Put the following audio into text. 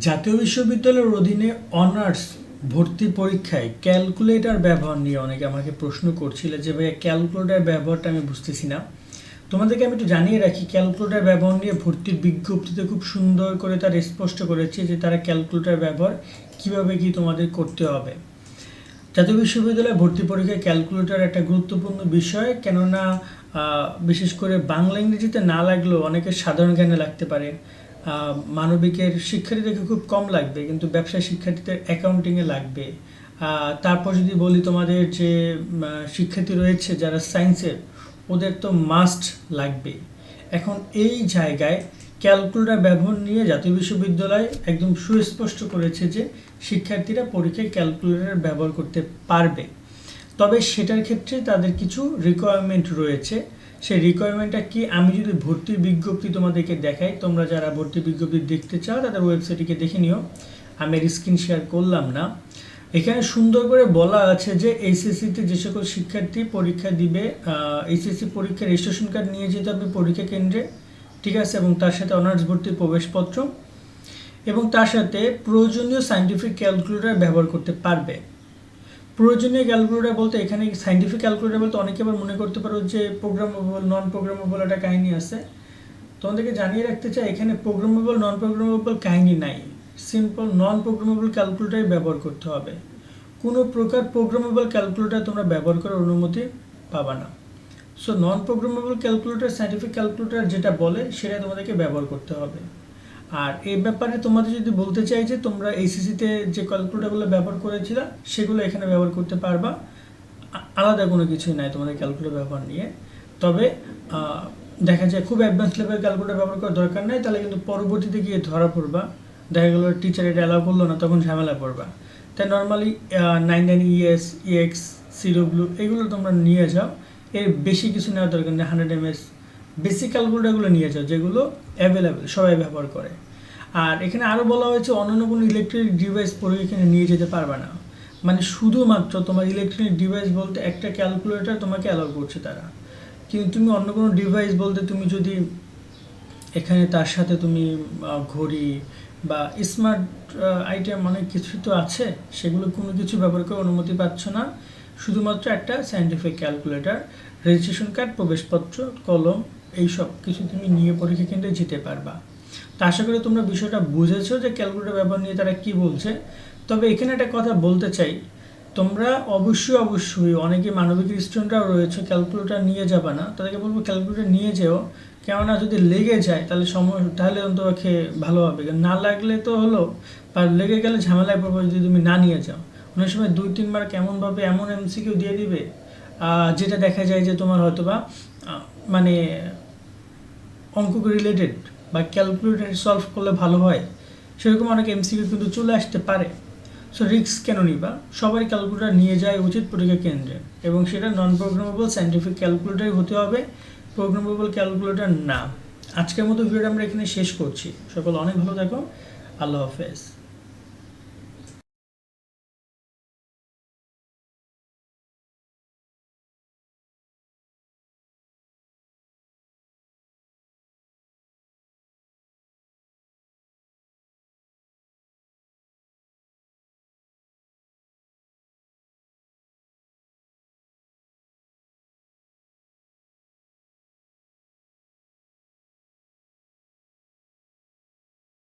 জাতীয় বিশ্ববিদ্যালয়ের অধীনে অনার্স ভর্তি পরীক্ষায় ক্যালকুলেটর ব্যবহার নিয়ে অনেকে আমাকে প্রশ্ন করছিল যে, ভাইয়া, ক্যালকুলেটর ব্যবহারটা আমি বুঝতেছি না। তোমাদেরকে আমি একটু জানিয়ে রাখি, ক্যালকুলেটার ব্যবহার নিয়ে ভর্তির বিজ্ঞপ্তিতে খুব সুন্দর করে তারা স্পষ্ট করেছে যে, তারা ক্যালকুলেটর ব্যবহার কীভাবে কি তোমাদের করতে হবে। জাতীয় বিশ্ববিদ্যালয়ে ভর্তি পরীক্ষায় ক্যালকুলেটর একটা গুরুত্বপূর্ণ বিষয়, কেননা বিশেষ করে বাংলা ইংরেজিতে না লাগলেও অনেকের সাধারণ জ্ঞানে লাগতে পারে। মানবিকের শিক্ষার্থীদেরকে খুব কম লাগবে, কিন্তু ব্যবসায় শিক্ষার্থীদের অ্যাকাউন্টিংয়ে লাগবে। তারপর যদি বলি তোমাদের যে শিক্ষার্থী রয়েছে যারা সায়েন্সের ওদের তো মাস্ট লাগবে। এখন এই জায়গায় ক্যালকুলেটর ব্যবহার নিয়ে জাতীয় বিশ্ববিদ্যালয় একদম সুস্পষ্ট করেছে যে, শিক্ষার্থীরা পরীক্ষায় ক্যালকুলেটর ব্যবহার করতে পারবে। তবে সেটার ক্ষেত্রে তাদের কিছু রিকোয়ারমেন্ট রয়েছে। সেই রিকোয়ারমেন্টটা কি? আমি যদি ভর্তির বিজ্ঞপ্তি তোমাদেরকে দেখাই, তোমরা যারা ভর্তি বিজ্ঞপ্তি দেখতে চাও, তাদের ওয়েবসাইটটিকে দেখে নিও। আমি স্ক্রিন শেয়ার করলাম না। এখানে সুন্দর করে বলা আছে যে এইচএসসিতে যে সকল শিক্ষার্থী পরীক্ষা দিবে এইচএসসি পরীক্ষার রেজিস্ট্রেশন কার্ড নিয়ে যেতে হবে পরীক্ষা কেন্দ্রে, ঠিক আছে? এবং তার সাথে অনার্স ভর্তির প্রবেশপত্র এবং তার সাথে প্রয়োজনীয় সাইন্টিফিক ক্যালকুলেটর ব্যবহার করতে পারবে। প্রয়োজনীয় ক্যালকুলেটর বলতে এখানে সাইন্টিফিক ক্যালকুলেটর বলতে অনেকে আবার মনে করতে পারো যে প্রোগ্রামেবল নন প্রোগ্রামেবল একটা কাহিনী আছে। তোমাদেরকে জানিয়ে রাখতে চাই, এখানে প্রোগ্রামেবল নন প্রোগ্রামেবল কাহিনী নাই। সিম্পল নন প্রোগ্রামেবল ক্যালকুলেটারই ব্যবহার করতে হবে। কোনো প্রকার প্রোগ্রামেবল ক্যালকুলেটার তোমরা ব্যবহার করার অনুমতি পাবা না। So non programmable calculator scientific calculator যেটা বলে সেটা তোমাদেরকে ব্যবহার করতে হবে। আর এই ব্যাপারে তোমাদের যদি বলতে চাই যে তোমরা এইসিসিতে যে ক্যালকুলেটরগুলো ব্যবহার করেছিলা, সেগুলো এখানে ব্যবহার করতে পারবা। আলাদা কোনো কিছুই নাই তোমাদের ক্যালকুলেটর ব্যবহার নিয়ে। তবে দেখা যায় খুব অ্যাডভান্স লেভেল ক্যালকুলেটর ব্যবহার করার দরকার নেই, তাহলে কিন্তু পরবর্তীতে গিয়ে ধরা পড়বা। দেখা গেলো টিচার এটা অ্যালাউ করল না, তখন ঝামেলা পড়বা। তাই normally nine nine ES EX CW এগুলো তোমরা নিয়ে যাও। এর বেশি কিছু নেওয়ার দরকার নেই হান্ড্রেড এম এস বেসিক ক্যালকুলেটরগুলো নিয়ে যাও, যেগুলো অ্যাভেলেবেল সবাই ব্যবহার করে। আর এখানে আরও বলা হয়েছে অন্যান্য কোনো ইলেকট্রনিক ডিভাইস পরে এখানে নিয়ে যেতে পারবে না। মানে শুধুমাত্র তোমার ইলেকট্রনিক ডিভাইস বলতে একটা ক্যালকুলেটর তোমাকে অ্যালাউ করছে তারা। কিন্তু তুমি অন্য কোনো ডিভাইস বলতে তুমি যদি এখানে তার সাথে তুমি ঘড়ি বা স্মার্ট আইটেম অনেক কিছু তো আছে, সেগুলো কোনো কিছু ব্যবহার করে অনুমতি পাচ্ছ না। শুধুমাত্র একটা সায়েন্টিফিক ক্যালকুলেটর রেজিস্ট্রেশন কার্ড প্রবেশপত্র, কলম এই সব কিছু তুমি নিয়ে পরীক্ষা কেন্দ্রে যেতে পারবা। তা আশা করি তোমরা বিষয়টা বুঝেছ যে ক্যালকুলেটর ব্যবহার নিয়ে তারা কি বলছে। তবে এখানে একটা কথা বলতে চাই। তোমরা অবশ্যই অবশ্যই অনেকে মানবিক স্টুডেন্টরাও রয়েছে, ক্যালকুলেটর নিয়ে যাবে না। তাদেরকে বলব ক্যালকুলেটর নিয়ে যেও। কেননা যদি লেগে যায়, তাহলে সময়, তাহলে অন্তপক্ষে ভালো হবে। না লাগলে তো হলো আর লেগে গেলে ঝামেলায় পড়বে যদি তুমি না নিয়ে যাও। অনেক সময় দুই, তিনবার কেমনভাবে এমন এমসিকিউ দিয়ে দিবে যেটা দেখা যায় যে তোমার হয়তোবা মানে অঙ্ক রিলেটেড বা ক্যালকুলেটর সলভ করলে ভালো হয়? সেরকম অনেক এমসিকিউ কিন্তু চলে আসতে পারে। সো রিক্স কেন নিবা? সবাই ক্যালকুলেটার নিয়ে যায় উচিত পরীক্ষা কেন্দ্রে। এবং সেটা নন প্রোগ্রামেবল সাইন্টিফিক ক্যালকুলেটারই হতে হবে প্রোগ্রামেবল ক্যালকুলেটার না। আজকের মতো ভিডিওটা আমরা এখানে শেষ করছি। সকল অনেক ভালো থাকো। আল্লাহ হাফেজ।